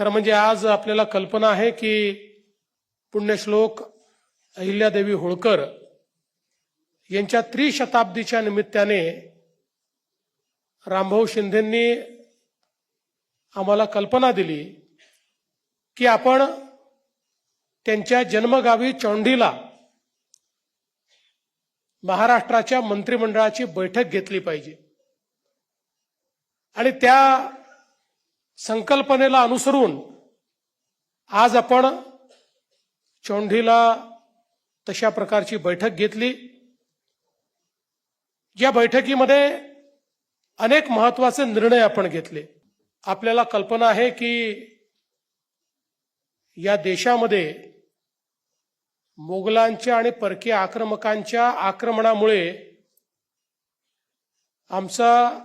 खरं म्हणजे आज आपल्याला कल्पना आहे की पुण्यश्लोक अहिल्यादेवी होळकर यांच्या त्रिशताब्दीच्या निमित्ताने रामभाऊ शिंदेंनी आम्हाला कल्पना दिली की आपण त्यांच्या जन्मगावी चौंडीला महाराष्ट्राच्या मंत्रिमंडळाची बैठक घेतली पाहिजे. आणि त्या संकल्पनेला अनुसरून आज आपण चोंढीला तशा प्रकारची बैठक घेतली. या बैठकीमध्ये अनेक महत्त्वाचे निर्णय आपण घेतले. आपल्याला कल्पना आहे की या देशामध्ये मोगलांच्या आणि परकीय आक्रमकांच्या आक्रमणामुळे आमचा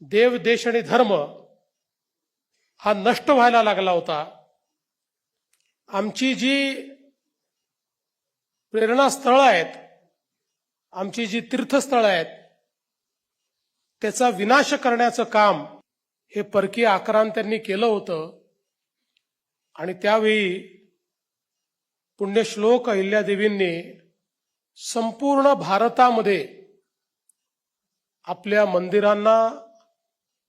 देव देश आणि धर्म हा नष्ट व्हायला लागला होता. आमची जी प्रेरणास्थळं आहेत आमची जी तीर्थस्थळं आहेत त्याचा विनाश करण्याचं काम हे परकीय आक्रांत्यांनी केलं होतं. आणि त्यावेळी पुण्यश्लोक अहिल्यादेवींनी संपूर्ण भारतामध्ये आपल्या मंदिरांना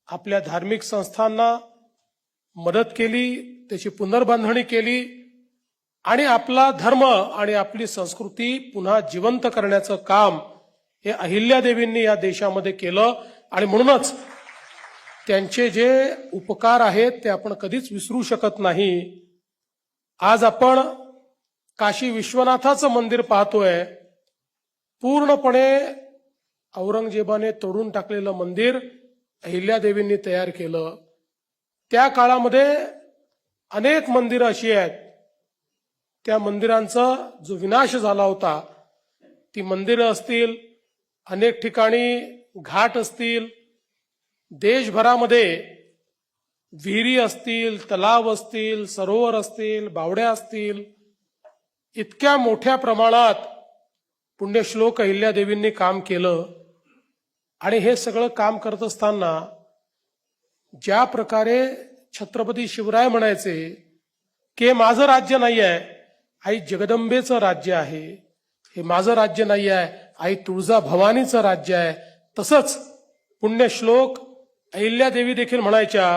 आपल्या धार्मिक संस्थांना मदत केली त्याची पुनर्बांधणी केली आणि आपला धर्म आणि आपली संस्कृती पुन्हा जिवंत करण्याचं काम हे अहिल्यादेवींनी या देशामध्ये केलं आणि म्हणूनच त्यांचे जे उपकार आहेत ते आपण कधीच विसरू शकत नाही. आज आपण काशी विश्वनाथाचं मंदिर पाहतोय. पूर्णपणे औरंगजेबाने तोडून टाकलेलं मंदिर अहिल्यादेवींनी तयार केलं. त्या काळामध्ये अनेक मंदिरं अशी आहेत. त्या मंदिरांचा जो विनाश झाला होता ती मंदिरं असतील अनेक ठिकाणी घाट असतील देशभरामध्ये विहिरी असतील तलाव असतील सरोवर असतील बावड्या असतील इतक्या मोठ्या प्रमाणात पुण्यश्लोक अहिल्यादेवींनी काम केलं. आणि हे सगळं काम करत असताना ज्या प्रकारे छत्रपती शिवराय म्हणायचे की माझं राज्य नाही आहे आई जगदंबेचं राज्य आहे. हे माझं राज्य नाही आहे आई तुळजा भवानीचं राज्य आहे. तसंच पुण्यश्लोक अहिल्यादेवी देखील म्हणायच्या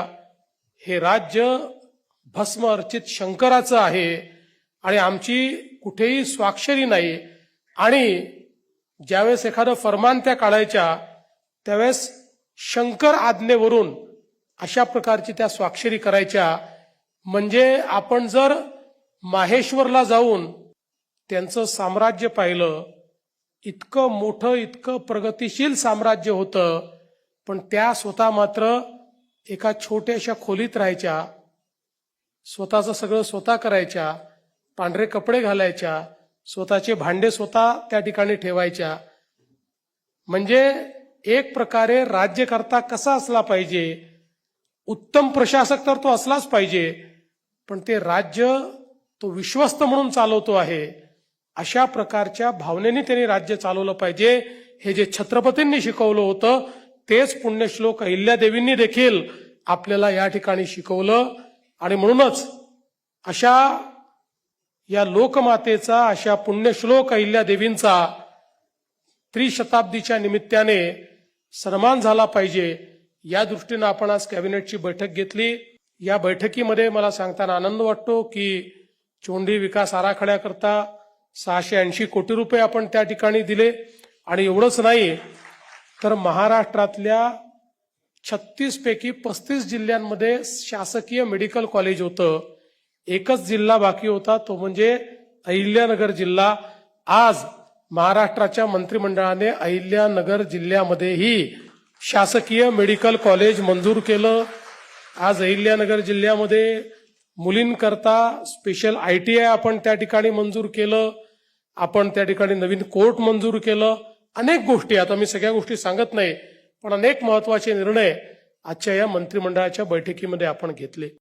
हे राज्य भस्म अर्चित शंकराचं आहे आणि आमची कुठेही स्वाक्षरी नाही. आणि ज्यावेळेस एखादं फरमान त्या काढायच्या त्यावेळेस शंकर आज्ञेवरून अशा प्रकारची त्या स्वाक्षरी करायच्या. म्हणजे आपण जर माहेश्वरला जाऊन त्यांचं साम्राज्य पाहिलं इतकं मोठं इतकं प्रगतिशील साम्राज्य होतं पण त्या स्वतः मात्र एका छोट्याशा खोलीत राहायच्या स्वतःचं सगळं स्वतः करायच्या पांढरे कपडे घालायच्या स्वतःचे भांडे स्वतः त्या ठिकाणी ठेवायच्या. म्हणजे एक प्रकारे राज्यकर्ता कसा असला पाहिजे उत्तम प्रशासक तर तो असलाच पाहिजे पण ते राज्य तो विश्वस्त म्हणून चालवतो आहे अशा प्रकारच्या भावनेने त्यांनी राज्य चालवलं पाहिजे. हे जे छत्रपतींनी शिकवलं होतं तेच पुण्यश्लोक अहिल्यादेवींनी देखील आपल्याला या ठिकाणी शिकवलं. आणि म्हणूनच अशा या लोकमातेचा अशा पुण्यश्लोक अहिल्यादेवींचा त्रिशताब्दीच्या निमित्ताने सन्मान झाला पाहिजे. या दृष्टीनं आपण आज कॅबिनेटची बैठक घेतली. या बैठकीमध्ये मला सांगताना आनंद वाटतो की चोंडी विकास आराखड्याकरता सहाशे ऐंशी कोटी रुपये आपण त्या ठिकाणी दिले. आणि एवढंच नाही तर महाराष्ट्रातल्या छत्तीस पैकी पस्तीस जिल्ह्यांमध्ये शासकीय मेडिकल कॉलेज होतं. एकच जिल्हा बाकी होता तो म्हणजे अहिल्यानगर जिल्हा. आज महाराष्ट्राच्या मंत्रिमंडळाने अहिल्यानगर जिल्ह्यामध्येही शासकीय मेडिकल कॉलेज मंजूर केलं. आज अहिल्यानगर जिल्ह्यामध्ये मुलींकरता स्पेशल आय टी आय आपण त्या ठिकाणी मंजूर केलं. आपण त्या ठिकाणी नवीन कोर्ट मंजूर केलं. अनेक गोष्टी आता मी सगळ्या गोष्टी सांगत नाही पण अनेक महत्त्वाचे निर्णय आजच्या या मंत्रिमंडळाच्या बैठकीमध्ये आपण घेतले.